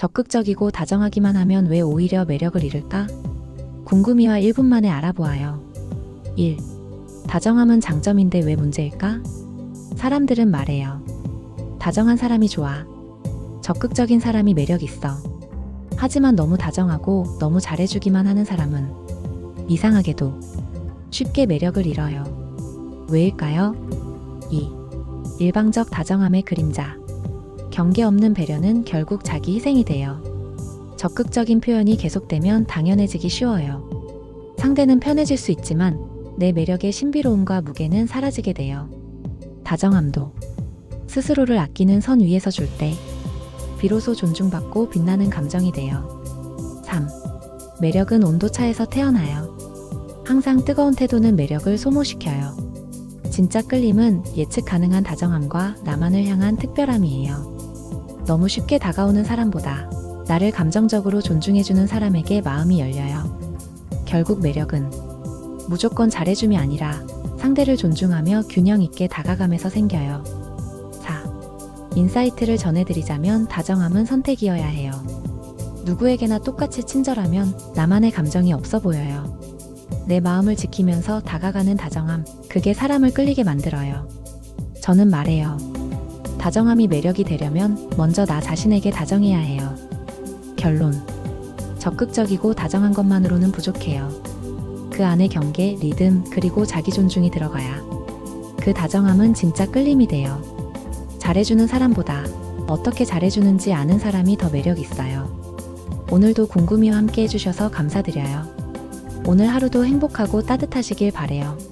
적극적이고 다정하기만 하면 왜 오히려 매력을 잃을까? 궁금이와 1분 만에 알아보아요. 1. 다정함은 장점인데 왜 문제일까? 사람들은 말해요. 다정한 사람이 좋아. 적극적인 사람이 매력 있어. 하지만 너무 다정하고 너무 잘해주기만 하는 사람은 이상하게도 쉽게 매력을 잃어요. 왜일까요? 2. 일방적 다정함의 그림자. 경계 없는 배려는 결국 자기 희생이 돼요. 적극적인 표현이 계속되면 당연해지기 쉬워요. 상대는 편해질 수 있지만 내 매력의 신비로움과 무게는 사라지게 돼요. 다정함도 스스로를 아끼는 선 위에서 줄 때 비로소 존중받고 빛나는 감정이 돼요. 3. 매력은 온도차에서 태어나요. 항상 뜨거운 태도는 매력을 소모시켜요. 진짜 끌림은 예측 가능한 다정함과 나만을 향한 특별함이에요. 너무 쉽게 다가오는 사람보다 나를 감정적으로 존중해주는 사람에게 마음이 열려요. 결국 매력은 무조건 잘해줌이 아니라 상대를 존중하며 균형 있게 다가가면서 생겨요. 4. 인사이트를 전해드리자면 다정함은 선택이어야 해요. 누구에게나 똑같이 친절하면 나만의 감정이 없어 보여요. 내 마음을 지키면서 다가가는 다정함, 그게 사람을 끌리게 만들어요. 저는 말해요. 다정함이 매력이 되려면 먼저 나 자신에게 다정해야 해요. 결론. 적극적이고 다정한 것만으로는 부족해요. 그 안에 경계, 리듬, 그리고 자기 존중이 들어가야 그 다정함은 진짜 끌림이 돼요. 잘해주는 사람보다 어떻게 잘해주는지 아는 사람이 더 매력 있어요. 오늘도 궁금이와 함께 해주셔서 감사드려요. 오늘 하루도 행복하고 따뜻하시길 바래요.